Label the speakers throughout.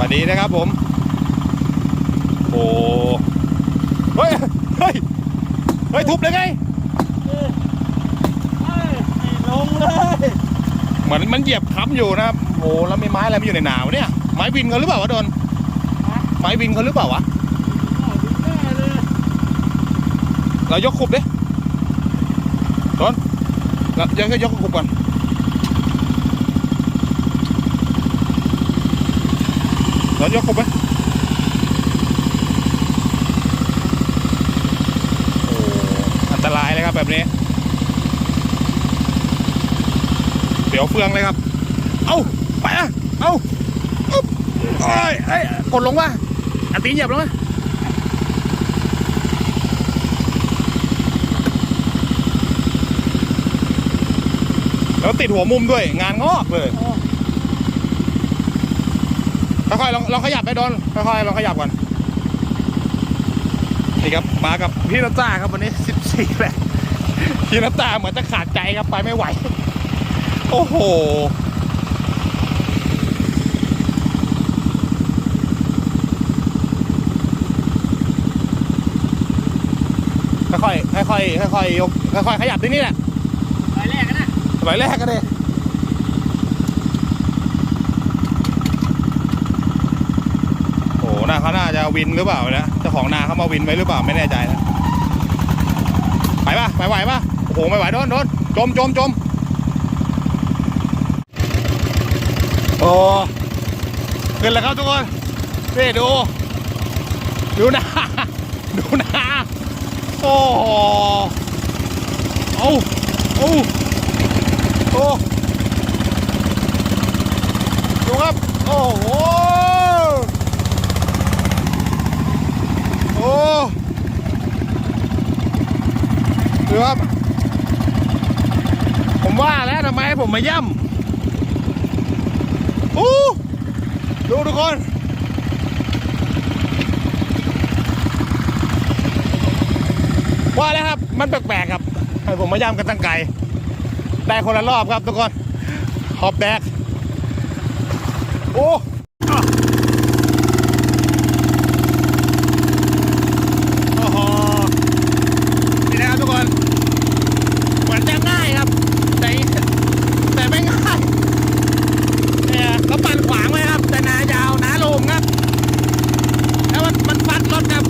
Speaker 1: สวัสดีนะครับผม โอ้เฮ้ย เฮ้ย เฮ้ย ทุบเลยไง
Speaker 2: ลงเลย
Speaker 1: เหมือนมันเหยียบค้ำอยู่นะครับ โอ้แล้วมีไม้อะไรมาอยู่ในหนาวะเนี่ย ไม้วินเขาหรือเปล่าวะโดน ไม้วินเขาหรือเปล่าวะเรายกขุบดิโดนเรายังก็ยกขุบก่อน โดนยกขุบไหมโอ้อันตรายเลยครับแบบนี้เดี๋ยวเฟืองเลยครับ เอาไปอะเอาอุ๊บเอ้ยเอ้กดลงว่ะอันตีนเหยียบลงไหมแล้วติดหัวมุมด้วยงานงอกเลย ค่อยๆลองลองขยับไปโดนค่อยๆลองขยับก่อนนี่ครับมากับพี่นัตตาครับวันนี้14แหละพี่นัตตาเหมือนจะขาดใจครับไปไม่ไหว โอ้โหค่อยๆค่อยๆค่อยๆยกค่อยๆขยับที่นี่แหละ
Speaker 2: ไปแรกนะ
Speaker 1: สมัยแรกก็เลยโอ้หน้าเขาน่าจะ วินหรือเปล่านี่ยเจ้าของนาเขามาวินไว้หรือเปล่าไม่แน่ใจนะไปปะไปไหวปะโอ้โหไม่ไหวโดนโดนจมจมจมโอ้ขึ้นแล้วครับทุกคนนี่ดู ดูน้าดูน้าโอ้โหเอาเอาโอ้ดูครับ โอ้โห โอ้ ดูครับ ผมว่าแล้วทำไมผมมาย่ำโอ้ดูทุกคนว่าแล้วครับ มันแปลกๆครับ ให้ผมมาย่ำกันตั้งไกลได้คนละรอบครับทุกคน หอบแดก โอ้อะโอ้โห นี่นะครับทุกคน เหมือนจะง่ายครับ แต่แต่ไม่ง่ายเนี่ยเขาปั่นขวางไว้ครับ แต่นายาวนาลมครับ แล้วมันมันฟัดรถครับ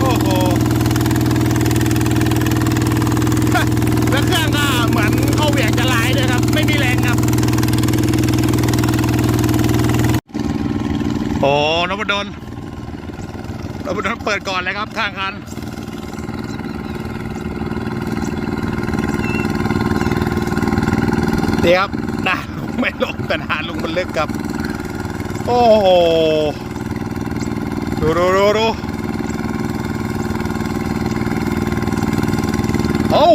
Speaker 1: โอ้โห แล้วเครื่องก็เหมือนเข้าเหวี่ยงจะลายเลยครับ ไม่มีแรงครับ โอ้นพดลนพดลเปิดก่อนเลยครับข้างคันเดี๋ยวครับนาไม่ลงแต่นาลุงมันลึกครับ โอ้โหดูดูดูดูโอ้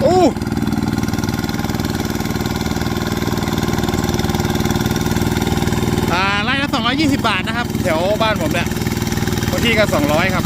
Speaker 1: โอ้ 120 บาทนะครับ แถวบ้านผมเนี่ยบางที่ก็ 200 ครับ